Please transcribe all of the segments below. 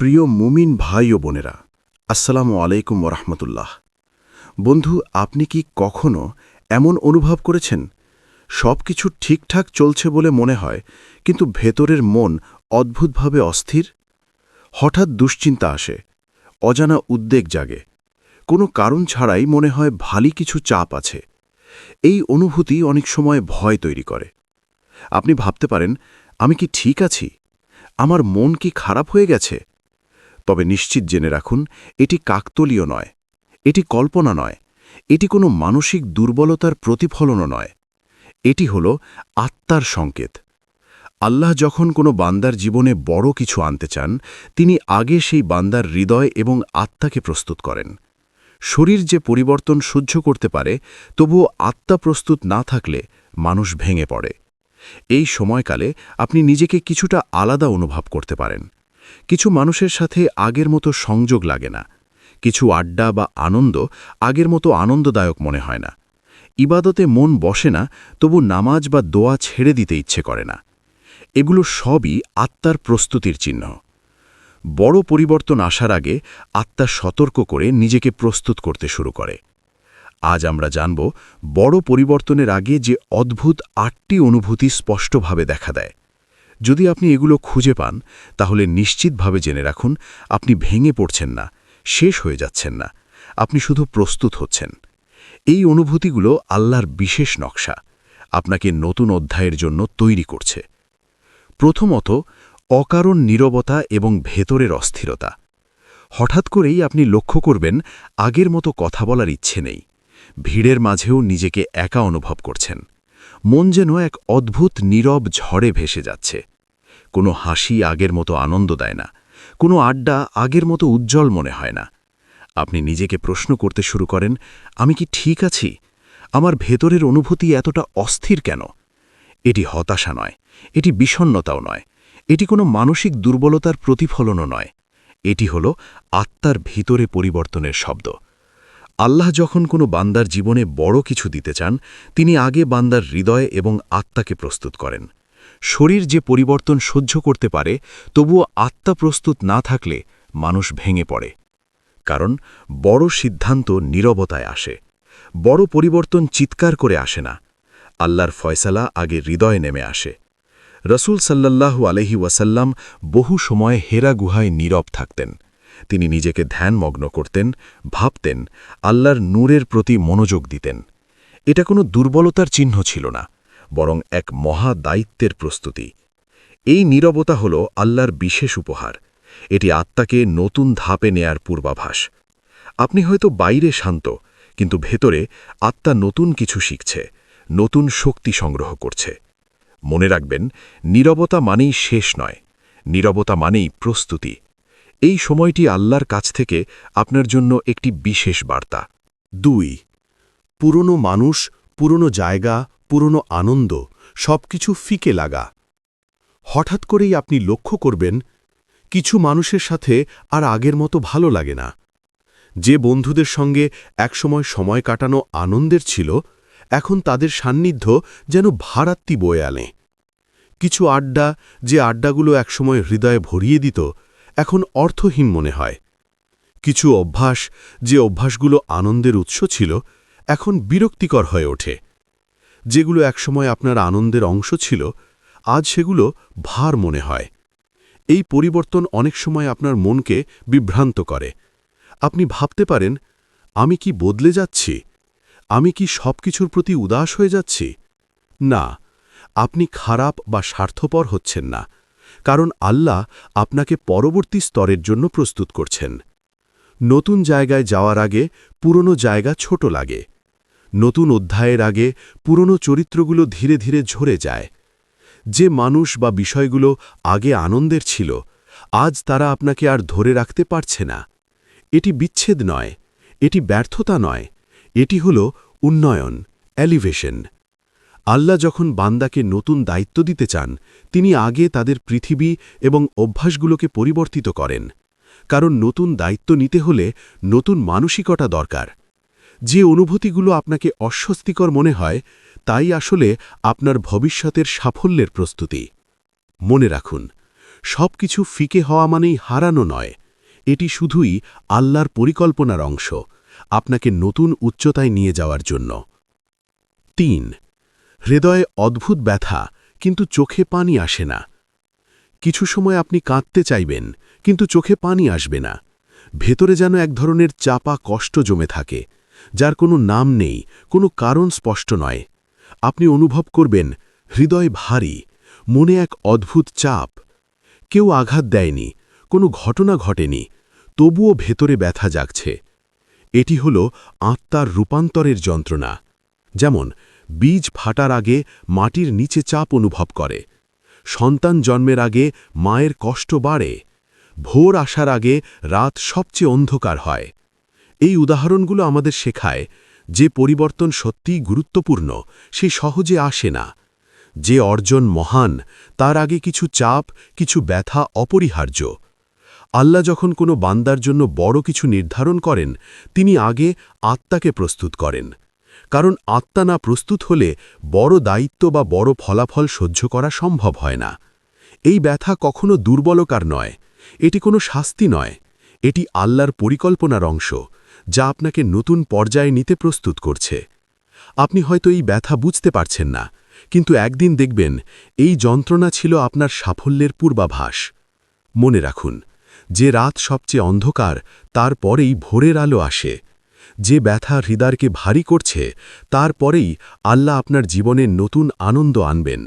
প্রিয় মুমিন ভাই ও বোনেরা, আসসালামু আলাইকুম ওরহমতুল্লাহ বন্ধু, আপনি কি কখনো এমন অনুভব করেছেন? সব কিছু ঠিকঠাক চলছে বলে মনে হয়, কিন্তু ভেতরের মন অদ্ভুতভাবে অস্থির? হঠাৎ দুশ্চিন্তা আসে, অজানা উদ্বেগ জাগে, কোনো কারণ ছাড়াই মনে হয় ভারী কিছু চাপ আছে। এই অনুভূতি অনেক সময় ভয় তৈরি করে। আপনি ভাবতে পারেন, আমি কি ঠিক আছি? আমার মন কি খারাপ হয়ে গেছে? তবে নিশ্চিত জেনে রাখুন, এটি কাকতলীয় নয়। এটি কল্পনা নয়। এটি কোনো মানসিক দুর্বলতার প্রতিফলনও নয়। এটি হল আত্মার সংকেত। আল্লাহ যখন কোনো বান্দার জীবনে বড় কিছু আনতে চান, তিনি আগে সেই বান্দার হৃদয় এবং আত্মাকে প্রস্তুত করেন। শরীর যে পরিবর্তন সহ্য করতে পারে, তবুও আত্মা প্রস্তুত না থাকলে মানুষ ভেঙে পড়ে। এই সময়কালে আপনি নিজেকে কিছুটা আলাদা অনুভব করতে পারেন। কিছু মানুষের সাথে আগের মতো সংযোগ লাগে না। কিছু আড্ডা বা আনন্দ আগের মতো আনন্দদায়ক মনে হয় না। ইবাদতে মন বসে না, তবু নামাজ বা দোয়া ছেড়ে দিতে ইচ্ছে করে না। এগুলো সবই আত্মার প্রস্তুতির চিহ্ন। বড় পরিবর্তন আসার আগে আত্মা সতর্ক করে নিজেকে প্রস্তুত করতে শুরু করে। আজ আমরা জানব বড় পরিবর্তনের আগে যে অদ্ভুত আটটি অনুভূতি স্পষ্টভাবে দেখা দেয়। যদি আপনি এগুলো খুঁজে পান, তাহলে নিশ্চিতভাবে জেনে রাখুন, আপনি ভেঙে পড়ছেন না, শেষ হয়ে যাচ্ছেন না, আপনি শুধু প্রস্তুত হচ্ছেন। এই অনুভূতিগুলো আল্লাহর বিশেষ নকশা, আপনাকে নতুন অধ্যায়ের জন্য তৈরি করছে। প্রথমত, অকারণ নীরবতা এবং ভেতরের অস্থিরতা। হঠাৎ করেই আপনি লক্ষ্য করবেন, আগের মতো কথা বলার ইচ্ছে নেই। ভিড়ের মাঝেও নিজেকে একা অনুভব করছেন। মন যেন এক অদ্ভুত নীরব ঝড়ে ভেসে যাচ্ছে। কোনো হাসি আগের মতো আনন্দ দেয় না, কোনো আড্ডা আগের মতো উজ্জ্বল মনে হয় না। আপনি নিজেকে প্রশ্ন করতে শুরু করেন, আমি কি ঠিক আছি? আমার ভেতরের অনুভূতি এতটা অস্থির কেন? এটি হতাশা নয়, এটি বিষণ্নতাও নয়, এটি কোনো মানসিক দুর্বলতার প্রতিফলনও নয়। এটি হল আত্মার ভিতরে পরিবর্তনের শব্দ। আল্লাহ যখন কোনো বান্দার জীবনে বড় কিছু দিতে চান, তিনি আগে বান্দার হৃদয় এবং আত্মাকে প্রস্তুত করেন। শরীর যে পরিবর্তন সহ্য করতে পারে, তবুও আত্মা প্রস্তুত না থাকলে মানুষ ভেঙে পড়ে। কারণ বড় সিদ্ধান্ত নীরবতায় আসে। বড় পরিবর্তন চিৎকার করে আসে না। আল্লাহর ফয়সালা আগে হৃদয়ে নেমে আসে। রসুল সাল্লাল্লাহু আলহি ওয়াসাল্লাম বহু সময় হেরা গুহায় নীরব থাকতেন। তিনি নিজেকে ধ্যানমগ্ন করতেন, ভাবতেন, আল্লাহর নূরের প্রতি মনোযোগ দিতেন। এটা কোনো দুর্বলতার চিহ্ন ছিল না। বরং এক মহা দায়িত্বের প্রস্তুতি। এই নীরবতা হল আল্লাহর বিশেষ উপহার। এটি আত্মাকে নতুন ধাপে নেয়ার পূর্বাভাস। আপনি হয়তো বাইরে শান্ত, কিন্তু ভেতরে আত্মা নতুন কিছু শিখছে, নতুন শক্তি সংগ্রহ করছে। মনে রাখবেন, নীরবতা মানেই শেষ নয়, নীরবতা মানেই প্রস্তুতি। এই সময়টি আল্লাহর কাছ থেকে আপনার জন্য একটি বিশেষ বার্তা। দুই, পুরনো মানুষ, পুরনো জায়গা পুরনো আনন্দ, সবকিছু ফিকে লাগা। হঠাৎ করেই আপনি লক্ষ্য করবেন, কিছু মানুষের সাথে আর আগের মতো ভালো লাগে না। যে বন্ধুদের সঙ্গে একসময় সময় কাটানো আনন্দের ছিল, এখন তাদের সান্নিধ্য যেন ভারাত্তি বয়ে আনে। কিছু আড্ডা, যে আড্ডাগুলো একসময় হৃদয়ে ভরিয়ে দিত, এখন অর্থহীন মনে হয়। কিছু অভ্যাস, যে অভ্যাসগুলো আনন্দের উৎস ছিল, এখন বিরক্তিকর হয়ে ওঠে। যেগুলো একসময় আপনার আনন্দের অংশ ছিল, আজ সেগুলো ভার মনে হয়। এই পরিবর্তন অনেক সময় আপনার মনকে বিভ্রান্ত করে। আপনি ভাবতে পারেন, আমি কি বদলে যাচ্ছি? আমি কি সব কিছুর প্রতি উদাস হয়ে যাচ্ছি? না, আপনি খারাপ বা স্বার্থপর হচ্ছেন না, কারণ আল্লাহ আপনাকে পরবর্তী স্তরের জন্য প্রস্তুত করছেন। নতুন জায়গায় যাওয়ার আগে পুরনো জায়গা ছোট লাগে। নতুন অধ্যায়ের আগে পুরনো চরিত্রগুলো ধীরে ধীরে ঝরে যায়। যে মানুষ বা বিষয়গুলো আগে আনন্দের ছিল, আজ তারা আপনাকে আর ধরে রাখতে পারছে না। এটি বিচ্ছেদ নয়, এটি ব্যর্থতা নয়, এটি হল উন্নয়ন এলিভেশন আল্লাহ যখন বান্দাকে নতুন দায়িত্ব দিতে চান, তিনি আগে তাদের পৃথিবী এবং অভ্যাসগুলোকে পরিবর্তিত করেন। কারণ নতুন দায়িত্ব নিতে হলে নতুন মানসিকতা দরকার। যে অনুভূতিগুলো আপনাকে অস্বস্তিকর মনে হয়, তাই আসলে আপনার ভবিষ্যতের সাফল্যের প্রস্তুতি। মনে রাখুন সব কিছু ফিকে হওয়া মানেই হারানো নয়। এটি শুধুই আল্লাহর পরিকল্পনার অংশ, আপনাকে নতুন উচ্চতায় নিয়ে যাওয়ার জন্য। তিন, হৃদয়ে অদ্ভুত ব্যথা, কিন্তু চোখে পানি আসে না। কিছু সময় আপনি কাঁদতে চাইবেন, কিন্তু চোখে পানি আসবে না। ভেতরে যেন এক ধরনের চাপা কষ্ট জমে থাকে। যার কোনো নাম নেই, কোনো কারণ স্পষ্ট নয়। আপনি অনুভব করবেন, হৃদয় ভারী, মনে এক অদ্ভুত চাপ। কেউ আঘাত দেয়নি, কোনো ঘটনা ঘটেনি, তবুও ভেতরে ব্যথা জাগছে। এটি হল আত্মার রূপান্তরের যন্ত্রণা। যেমন, বীজ ফাটার আগে মাটির নিচে চাপ অনুভব করে। সন্তান জন্মের আগে মায়ের কষ্ট বাড়ে। ভোর আসার আগে রাত সবচেয়ে অন্ধকার হয়। এই উদাহরণগুলো আমাদের শেখায় যে পরিবর্তন সত্যিই গুরুত্বপূর্ণ, সে সহজে আসে না। যে অর্জন মহান, তার আগে কিছু চাপ, কিছু ব্যথা অপরিহার্য। আল্লাহ যখন কোনো বান্দার জন্য বড় কিছু নির্ধারণ করেন, তিনি আগে আত্মাকে প্রস্তুত করেন। কারণ আত্মা না প্রস্তুত হলে বড় দায়িত্ব বা বড় ফলাফল সহ্য করা সম্ভব হয় না। এই ব্যথা কখনো দুর্বলকার নয়, এটি কোনো শাস্তি নয়, এটি আল্লাহর পরিকল্পনার অংশ। যা আপনাকে নতুন পর্যায়ে নিতে প্রস্তুত করছে। আপনি হয়তো এই ব্যথা বুঝতে পারছেন না, কিন্তু একদিন দেখবেন এই যন্ত্রণা ছিল আপনার সাফল্যের পূর্বাভাস। মনে রাখুন, যে রাত সবচেয়ে অন্ধকার তারপরেই ভোরের আলো আসে। যে ব্যথা হৃদয়কে ভারী করছে তারপরেই আল্লাহ আপনার জীবনে নতুন আনন্দ আনবেন।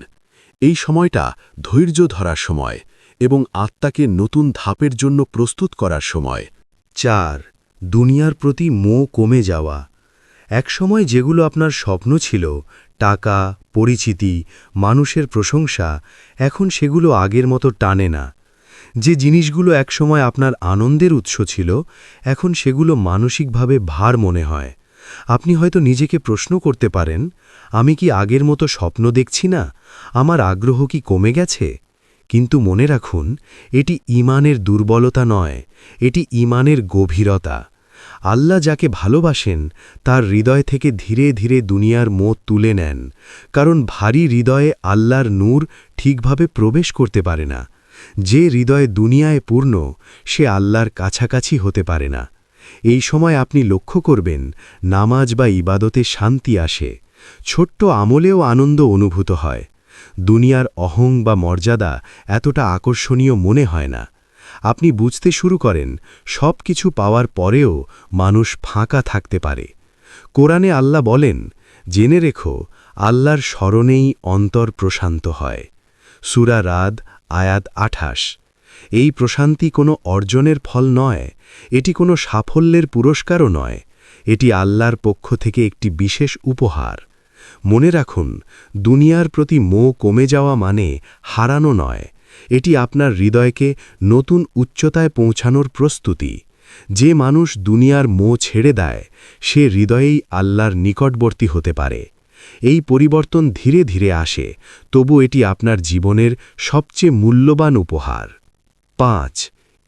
এই সময়টা ধৈর্য ধরার সময় এবং আত্মাকে নতুন ধাপের জন্য প্রস্তুত করার সময়। চার দুনিয়ার প্রতি মো কমে যাওয়া। একসময় যেগুলো আপনার স্বপ্ন ছিল, টাকা, পরিচিতি, মানুষের প্রশংসা, এখন সেগুলো আগের মতো টানে না। যে জিনিসগুলো একসময় আপনার আনন্দের উৎস ছিল, এখন সেগুলো মানসিকভাবে ভার মনে হয়। আপনি হয়তো নিজেকে প্রশ্ন করতে পারেন, আমি কি আগের মতো স্বপ্ন দেখছি না? আমার আগ্রহ কি কমে গেছে? কিন্তু মনে রাখুন, এটি ইমানের দুর্বলতা নয়, এটি ইমানের গভীরতা। আল্লাহ যাকে ভালোবাসেন, তার হৃদয় থেকে ধীরে ধীরে দুনিয়ার মোত তুলে নেন, কারণ ভারী হৃদয়ে আল্লাহর নূর ঠিকভাবে প্রবেশ করতে পারে না। যে হৃদয়ে দুনিয়ায় পূর্ণ, সে আল্লাহর কাছাকাছি হতে পারে না। এই সময় আপনি লক্ষ্য করবেন, নামাজ বা ইবাদতে শান্তি আসে, ছোট্ট আমলেও আনন্দ অনুভূত হয়। দুনিয়ার অহং বা মর্যাদা এতটা আকর্ষণীয় মনে হয় না। আপনি বুঝতে শুরু করেন সব কিছু পাওয়ার পরেও মানুষ ফাঁকা থাকতে পারে। কোরআনে আল্লাহ বলেন, জেনে রেখো, আল্লাহর স্মরণেই অন্তর প্রশান্ত হয়। সুরা রাদ, আয়াত আঠাশ। এই প্রশান্তি কোনো অর্জনের ফল নয়, এটি কোনো সাফল্যের পুরস্কারও নয়, এটি আল্লাহর পক্ষ থেকে একটি বিশেষ উপহার। মনে রাখুন, দুনিয়ার প্রতি মোহ কমে যাওয়া মানে হারানো নয় এটি আপনার হৃদয়কে নতুন উচ্চতায় পৌঁছানোর প্রস্তুতি। যে মানুষ দুনিয়ার মো ছেড়ে দেয়, সে হৃদয়েই আল্লাহর নিকটবর্তী হতে পারে। এই পরিবর্তন ধীরে ধীরে আসে, তবু এটি আপনার জীবনের সবচেয়ে মূল্যবান উপহার। পাঁচ,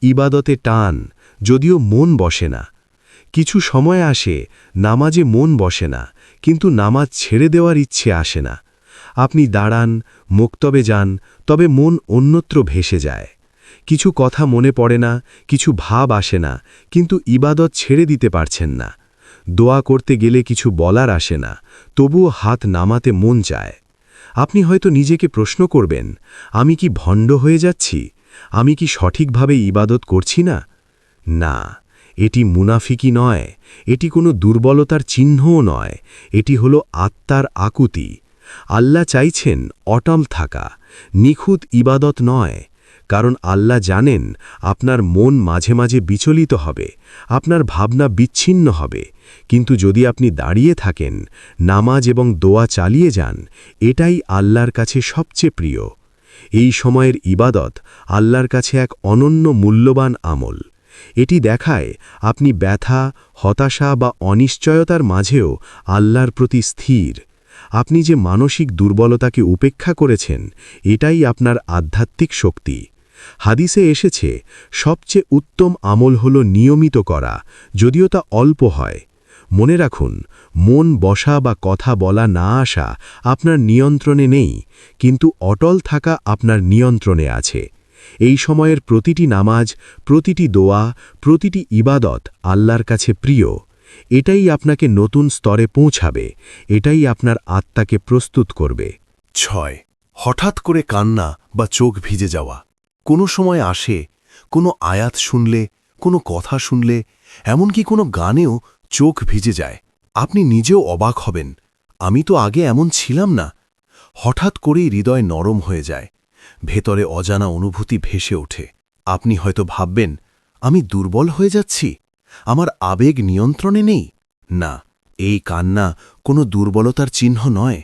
ইবাদতে টান, যদিও মন বসে না। কিছু সময় আসে, নামাজে মন বসে না, কিন্তু নামাজ ছেড়ে দেওয়ার ইচ্ছে আসে না। আপনি দাঁড়ান, মুক্তবে যান, তবে মন অন্যত্র ভেসে যায়। কিছু কথা মনে পড়ে না, কিছু ভাব আসে না, কিন্তু ইবাদত ছেড়ে দিতে পারছেন না। দোয়া করতে গেলে কিছু বলার আসে না, তবুও হাত নামাতে মন চায়। আপনি হয়তো নিজেকে প্রশ্ন করবেন, আমি কি ভণ্ড হয়ে যাচ্ছি? আমি কি সঠিকভাবে ইবাদত করছি না? না, এটি মুনাফিকি নয়, এটি কোনো দুর্বলতার চিহ্নও নয়, এটি হল আত্মার আকুতি। আল্লাহ চাইছেন অটল থাকা, নিখুঁত ইবাদত নয়, কারণ আল্লাহ জানেন আপনার মন মাঝে মাঝে বিচলিত হবে, আপনার ভাবনা বিচ্ছিন্ন হবে, কিন্তু যদি আপনি দাঁড়িয়ে থাকেন, নামাজ এবং দোয়া চালিয়ে যান, এটাই আল্লাহর কাছে সবচেয়ে প্রিয়। এই সময়ের ইবাদত আল্লাহর কাছে এক অনন্য মূল্যবান আমল। এটি দেখায় আপনি ব্যথা, হতাশা বা অনিশ্চয়তার মাঝেও আল্লাহর প্রতি স্থির। আপনি যে মানসিক দুর্বলতাকে উপেক্ষা করেছেন, এটাই আপনার আধ্যাত্মিক শক্তি। হাদিসে এসেছে, সবচেয়ে উত্তম আমল হল নিয়মিত করা, যদিও তা অল্প হয়। মনে রাখুন, মন বসা বা কথা বলা না আসা আপনার নিয়ন্ত্রণে নেই, কিন্তু অটল থাকা আপনার নিয়ন্ত্রণে আছে। এই সময়ের প্রতিটি নামাজ, প্রতিটি দোয়া, প্রতিটি ইবাদত আল্লাহর কাছে প্রিয়। এটাই আপনাকে নতুন স্তরে পৌঁছাবে, এটাই আপনার আত্মাকে প্রস্তুত করবে। ছয়, হঠাৎ করে কান্না বা চোখ ভিজে যাওয়া। কোনো সময় আসে, কোনো আয়াত শুনলে, কোনো কথা শুনলে, এমনকি কোনো গানেও চোখ ভিজে যায়। আপনি নিজেও অবাক হবেন, আমি তো আগে এমন ছিলাম না। হঠাৎ করেই হৃদয় নরম হয়ে যায়, ভেতরে অজানা অনুভূতি ভেসে ওঠে। আপনি হয়তো ভাববেন, আমি দুর্বল হয়ে যাচ্ছি? আমার আবেগ নিয়ন্ত্রণে নেই? না, এই কান্না কোনো দুর্বলতার চিহ্ন নয়।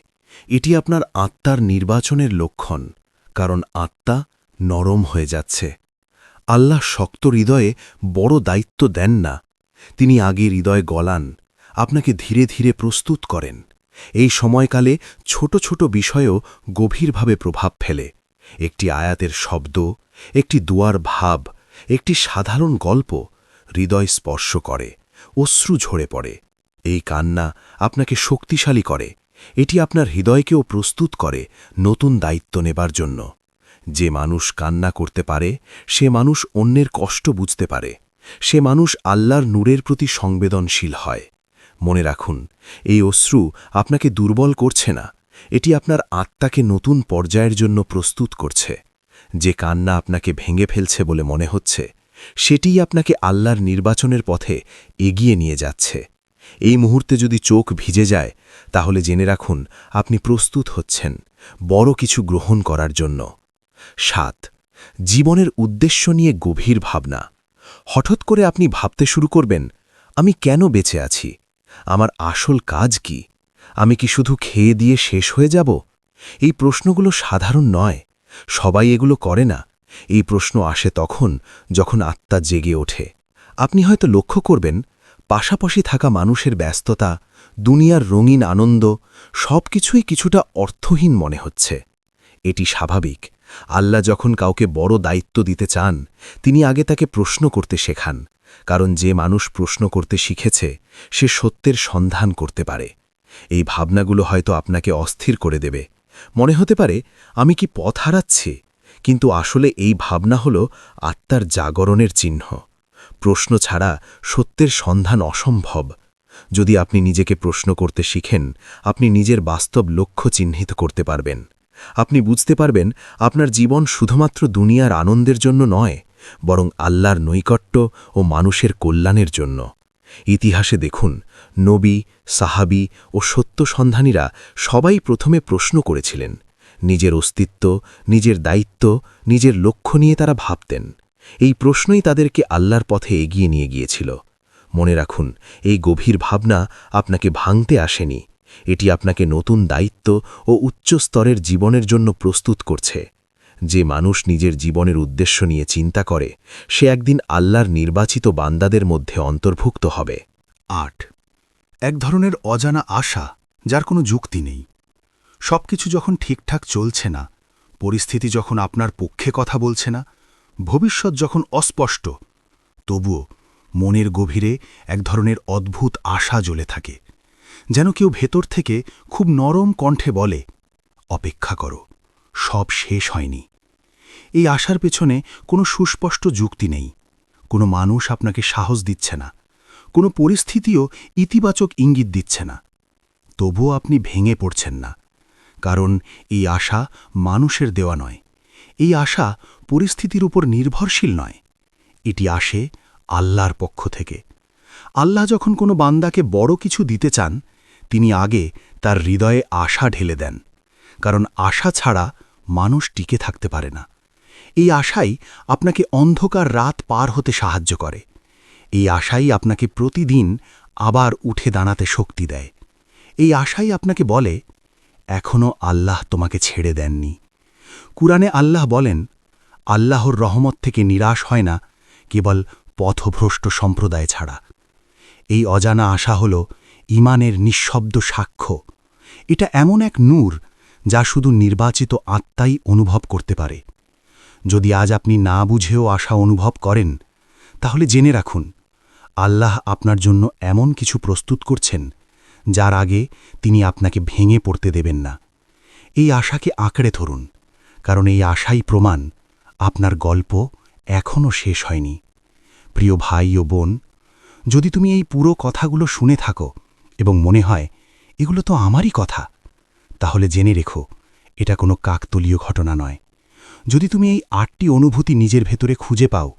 এটি আপনার আত্মার নির্বাচনের লক্ষণ, কারণ আত্মা নরম হয়ে যাচ্ছে। আল্লাহ শক্ত হৃদয়ে বড় দায়িত্ব দেন না। তিনি আগে হৃদয় গলান, আপনাকে ধীরে ধীরে প্রস্তুত করেন। এই সময়কালে ছোট ছোট বিষয়েও গভীরভাবে প্রভাব ফেলে। একটি আয়াতের শব্দ, একটি দুয়ার ভাব, একটি সাধারণ গল্প হৃদয় স্পর্শ করে, অশ্রু ঝরে পড়ে। এই কান্না আপনাকে শক্তিশালী করে। এটি আপনার হৃদয়কেও প্রস্তুত করে নতুন দায়িত্ব নেবার জন্য। যে মানুষ কান্না করতে পারে, সে মানুষ অন্যের কষ্ট বুঝতে পারে। সে মানুষ আল্লাহর নূরের প্রতি সংবেদনশীল হয়। মনে রাখুন, এই অশ্রু আপনাকে দুর্বল করছে না। এটি আপনার আত্মাকে নতুন পর্যায়ের জন্য প্রস্তুত করছে। যে কান্না আপনাকে ভেঙে ফেলছে বলে মনে হচ্ছে সেটিই আপনাকে আল্লাহর নির্বাচনের পথে এগিয়ে নিয়ে যাচ্ছে। এই মুহূর্তে যদি চোখ ভিজে যায়, তাহলে জেনে রাখুন, আপনি প্রস্তুত হচ্ছেন বড় কিছু গ্রহণ করার জন্য। সাত, জীবনের উদ্দেশ্য নিয়ে গভীর ভাবনা। হঠাৎ করে আপনি ভাবতে শুরু করবেন, আমি কেন বেঁচে আছি? আমার আসল কাজ কি? আমি কি শুধু খেয়ে দিয়ে শেষ হয়ে যাব? এই প্রশ্নগুলো সাধারণ নয়, সবাই এগুলো করে না। এই প্রশ্ন আসে তখন যখন আত্মা জেগে ওঠে। আপনি হয়তো লক্ষ্য করবেন, পাশাপাশি থাকা মানুষের ব্যস্ততা, দুনিয়ার রঙিন আনন্দ সব কিছুই কিছুটা অর্থহীন মনে হচ্ছে। এটি স্বাভাবিক। আল্লাহ যখন কাউকে বড় দায়িত্ব দিতে চান, তিনি আগে তাকে প্রশ্ন করতে শেখান, কারণ যে মানুষ প্রশ্ন করতে শিখেছে, সে সত্যের সন্ধান করতে পারে। এই ভাবনাগুলো হয়তো আপনাকে অস্থির করে দেবে। মনে হতে পারে, আমি কি পথ হারাচ্ছি? কিন্তু আসলে এই ভাবনা হল আত্মার জাগরণের চিহ্ন। প্রশ্ন ছাড়া সত্যের সন্ধান অসম্ভব। যদি আপনি নিজেকে প্রশ্ন করতে শিখেন, আপনি নিজের বাস্তব লক্ষ্য চিহ্নিত করতে পারবেন। আপনি বুঝতে পারবেন, আপনার জীবন শুধুমাত্র দুনিয়ার আনন্দের জন্য নয়, বরং আল্লাহর নৈকট্য ও মানুষের কল্যাণের জন্য। ইতিহাসে দেখুন, নবী, সাহাবি ও সত্য সন্ধানীরা সবাই প্রথমে প্রশ্ন করেছিলেন নিজের অস্তিত্ব, নিজের দায়িত্ব, নিজের লক্ষ্য নিয়ে তারা ভাবতেন। এই প্রশ্নই তাদেরকে আল্লাহর পথে এগিয়ে নিয়ে গিয়েছিল। মনে রাখুন, এই গভীর ভাবনা আপনাকে ভাঙতে আসেনি। এটি আপনাকে নতুন দায়িত্ব ও উচ্চ স্তরের জীবনের জন্য প্রস্তুত করছে। যে মানুষ নিজের জীবনের উদ্দেশ্য নিয়ে চিন্তা করে, সে একদিন আল্লাহর নির্বাচিত বান্দাদের মধ্যে অন্তর্ভুক্ত হবে। আট। এক ধরনের অজানা আশা, যার কোনো যুক্তি নেই। সবকিছু যখন ঠিকঠাক চলছে না, পরিস্থিতি যখন আপনার পক্ষে কথা বলছে না, ভবিষ্যৎ যখন অস্পষ্ট, তবুও মনের গভীরে এক ধরনের অদ্ভুত আশা জ্বলে থাকে, যেন কেউ ভেতর থেকে খুব নরম কণ্ঠে বলে, অপেক্ষা করো, সব শেষ হয়নি। এই আশার পেছনে কোনো সুস্পষ্ট যুক্তি নেই, কোনো মানুষ আপনাকে সাহস দিচ্ছে না, কোনো পরিস্থিতিও ইতিবাচক ইঙ্গিত দিচ্ছে না, তবুও আপনি ভেঙে পড়ছেন না। কারণ এই আশা মানুষের দেওয়া নয়। এই আশা পরিস্থিতির উপর নির্ভরশীল নয়। এটি আসে আল্লাহর পক্ষ থেকে। আল্লাহ যখন কোনো বান্দাকে বড় কিছু দিতে চান, তিনি আগে তার হৃদয়ে আশা ঢেলে দেন, কারণ আশা ছাড়া মানুষ টিকে থাকতে পারে না। এই আশাই আপনাকে অন্ধকার রাত পার হতে সাহায্য করে। এই আশাই আপনাকে প্রতিদিন আবার উঠে দাঁড়াতে শক্তি দেয়। এই আশাই আপনাকে বলে এখনও আল্লাহ তোমাকে ছেড়ে দেননি। কুরআনে আল্লাহ বলেন, আল্লাহর রহমত থেকে নিরাশ হয় না, কেবল পথভ্রষ্ট সম্প্রদায় ছাড়া। এই অজানা আশা হল ইমানের নিঃশব্দ সাক্ষ্য। এটা এমন এক নূর যা শুধু নির্বাচিত আত্মাই অনুভব করতে পারে। যদি আজ আপনি না বুঝেও আশা অনুভব করেন, তাহলে জেনে রাখুন, আল্লাহ আপনার জন্য এমন কিছু প্রস্তুত করছেন যার আগে তিনি আপনাকে ভেঙে পড়তে দেবেন না। এই আশাকে আঁকড়ে ধরুন, কারণ এই আশাই প্রমাণ, আপনার গল্প এখনও শেষ হয়নি। প্রিয় ভাই ও বোন, যদি তুমি এই পুরো কথাগুলো শুনে থাকো এবং মনে হয়, এগুলো তো আমারই কথা, তাহলে জেনে রেখো, এটা কোনো কাকতলীয় ঘটনা নয়। যদি তুমি এই আটটি অনুভূতি নিজের ভেতরে খুঁজে পাও,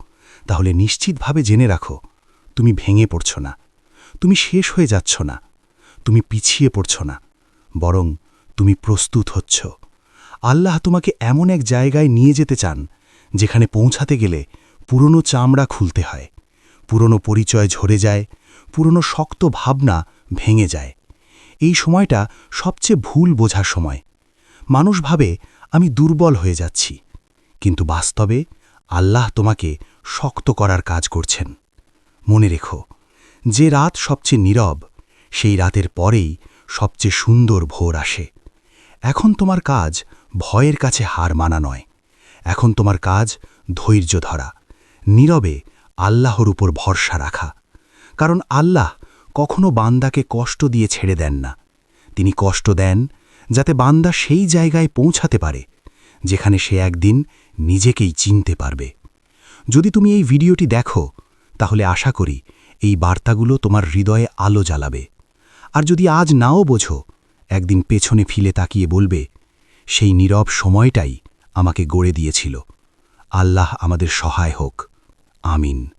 তাহলে নিশ্চিতভাবে জেনে রাখো, তুমি ভেঙে পড়ছ না, তুমি শেষ হয়ে যাচ্ছ না। তুমি পিছিয়ে পড়ছ না, বরং তুমি প্রস্তুত হচ্ছ। আল্লাহ তোমাকে এমন এক জায়গায় নিয়ে যেতে চান, যেখানে পৌঁছাতে গেলে পুরনো চামড়া খুলতে হয়, পুরনো পরিচয় ঝরে যায়, পুরনো শক্ত ভাবনা ভেঙে যায়। এই সময়টা সবচেয়ে ভুল বোঝার সময়। মানুষ ভাবে, আমি দুর্বল হয়ে যাচ্ছি। কিন্তু বাস্তবে আল্লাহ তোমাকে শক্ত করার কাজ করছেন। মনে রেখো, যে রাত সবচেয়ে নীরব সেই রাতের পরেই সবচেয়ে সুন্দর ভোর আসে। এখন তোমার কাজ ভয়ের কাছে হার মানা নয়। এখন তোমার কাজ ধৈর্য ধরা। নীরবে আল্লাহর উপর ভরসা রাখা। কারণ আল্লাহ কখনো বান্দাকে কষ্ট দিয়ে ছেড়ে দেন না। তিনি কষ্ট দেন যাতে বান্দা সেই জায়গায় পৌঁছাতে পারে, যেখানে সে একদিন নিজেকেই চিনতে পারবে। যদি তুমি এই ভিডিওটি দেখো, তাহলে আশা করি এই বার্তাগুলো তোমার হৃদয়ে আলো জ্বালাবে। আর যদি আজ নাও বোঝো, একদিন পেছনে ফিলে তাকিয়ে বলবে, সেই নীরব সময়টাই আমাকে গড়ে দিয়েছিল। আল্লাহ আমাদের সহায় হোক। আমিন।